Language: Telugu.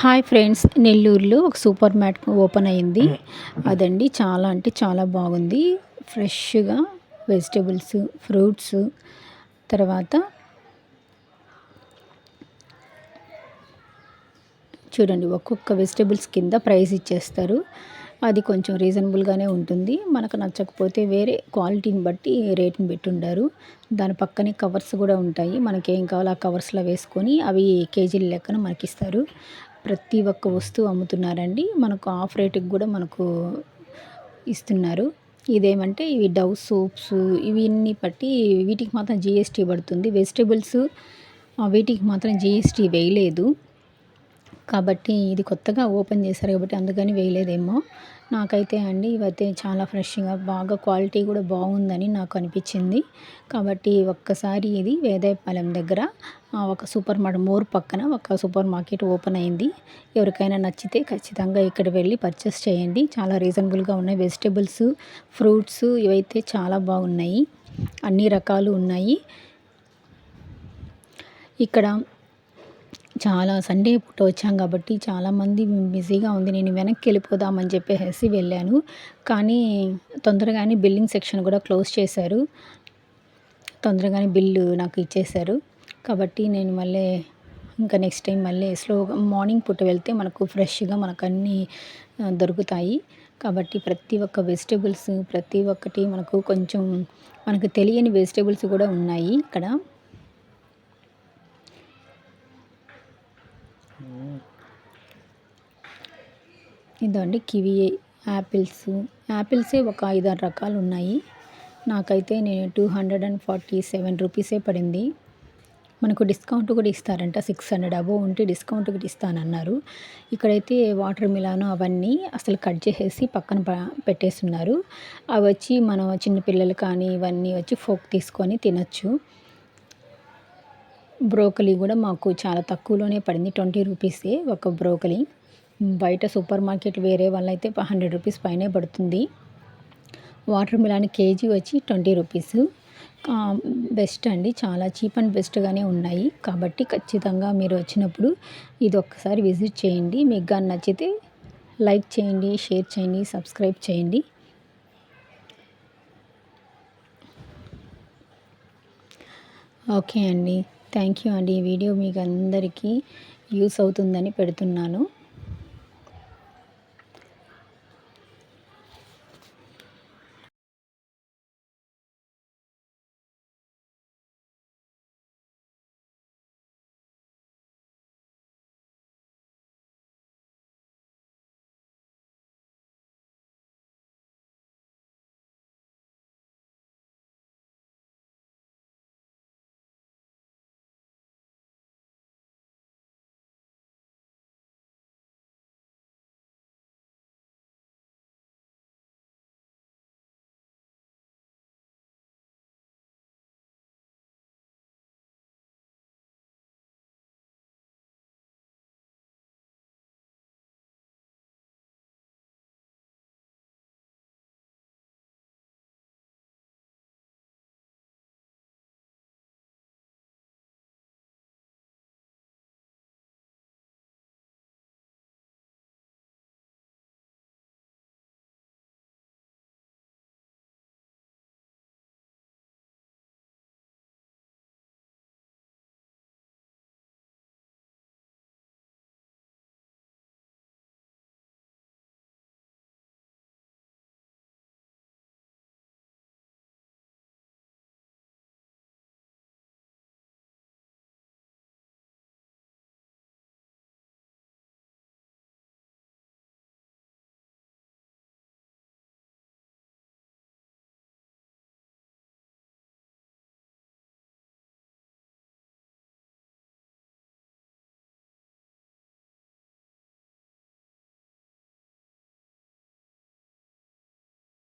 హాయ్ ఫ్రెండ్స్ నెల్లూరులో ఒక సూపర్ మార్కెట్ ఓపెన్ అయింది. అదండి చాలా అంటే చాలా బాగుంది. ఫ్రెష్గా వెజిటేబుల్స్ ఫ్రూట్స్ తర్వాత చూడండి ఒక్కొక్క వెజిటేబుల్స్ కింద ప్రైస్ ఇచ్చేస్తారు. అది కొంచెం రీజనబుల్గానే ఉంటుంది. మనకు నచ్చకపోతే వేరే క్వాలిటీని బట్టి రేట్ని పెట్టుండారు దాని పక్కనే కవర్స్ కూడా ఉంటాయి. మనకి కావాలో ఆ కవర్స్లో వేసుకొని అవి కేజీల లెక్కన మనకి ఇస్తారు ప్రతి ఒక్క వస్తువు అమ్ముతున్నారండి. మనకు ఆఫ్ రేటుకి కూడా మనకు ఇస్తున్నారు. ఇదేమంటే ఇవి డవ్ సోప్స్ ఇవన్నీ బట్టి వీటికి మాత్రం జిఎస్టీ పడుతుంది. వెజిటేబుల్స్ వీటికి మాత్రం జిఎస్టీ వేయలేదు. కాబట్టి ఇది కొత్తగా ఓపెన్ చేశారు కాబట్టి అందుకని వేయలేదేమో. నాకైతే అండి ఇవైతే చాలా ఫ్రెష్గా బాగా క్వాలిటీ కూడా బాగుందని నాకు అనిపించింది. కాబట్టి ఒక్కసారి ఇది వేదాయపాలెం దగ్గర ఒక సూపర్ మార్కెట్ మోర్ పక్కన ఒక సూపర్ మార్కెట్ ఓపెన్ అయింది. ఎవరికైనా నచ్చితే ఖచ్చితంగా ఇక్కడ వెళ్ళి పర్చేస్ చేయండి. చాలా రీజనబుల్గా ఉన్నాయి. వెజిటేబుల్స్ ఫ్రూట్స్ ఇవైతే చాలా బాగున్నాయి. అన్ని రకాలు ఉన్నాయి. ఇక్కడ చాలా సండే పూట వచ్చాం కాబట్టి చాలామంది బిజీగా ఉంది. నేను వెనక్కి వెళ్ళిపోదామని చెప్పేసి వెళ్ళాను. కానీ తొందరగానే బిల్లింగ్ సెక్షన్ కూడా క్లోజ్ చేశారు. తొందరగానే బిల్లు నాకు ఇచ్చేశారు. కాబట్టి నేను మళ్ళీ ఇంకా నెక్స్ట్ టైం మళ్ళీ స్లోగా మార్నింగ్ పూట వెళ్తే మనకు ఫ్రెష్గా మనకు అన్నీ దొరుకుతాయి. కాబట్టి ప్రతి ఒక్క వెజిటేబుల్స్ ప్రతి ఒక్కటి మనకు కొంచెం మనకు తెలియని వెజిటేబుల్స్ కూడా ఉన్నాయి ఇక్కడ. ఇదండి కివి యాపిల్స్ యాపిల్సే ఒక ఐదారు రకాలు ఉన్నాయి. నాకైతే నేను two hundred and forty seven రూపీసే పడింది. మనకు డిస్కౌంట్ కూడా ఇస్తారంట సిక్స్ హండ్రెడ్ అబోవ్ ఉంటే డిస్కౌంట్ కూడా ఇస్తానన్నారు. ఇక్కడైతే వాటర్ మిలాను అవన్నీ అసలు కట్ చేసేసి పక్కన పెట్టేస్తున్నారు. అవి వచ్చి మనం చిన్నపిల్లలు కానీ ఇవన్నీ వచ్చి ఫోక్ తీసుకొని తినచ్చు. బ్రోకలీ కూడా మాకు చాలా తక్కువలోనే పడింది. ట్వంటీ రూపీసే ఒక బ్రోకలీ. బయట సూపర్ మార్కెట్ వేరే వాళ్ళైతే హండ్రెడ్ రూపీస్ పైనే పడుతుంది. వాటర్ మిలాన్ కేజీ వచ్చి ట్వంటీ రూపీస్. బెస్ట్ అండి. చాలా చీప్ అండ్ బెస్ట్గానే ఉన్నాయి. కాబట్టి ఖచ్చితంగా మీరు వచ్చినప్పుడు ఇది ఒక్కసారి విజిట్ చేయండి. మీకు కానీ నచ్చితే లైక్ చేయండి షేర్ చేయండి సబ్స్క్రైబ్ చేయండి. ఓకే అండి. థ్యాంక్ యూ అండి. ఈ వీడియో మీకు అందరికీ యూస్ అవుతుందని పెడుతున్నాను.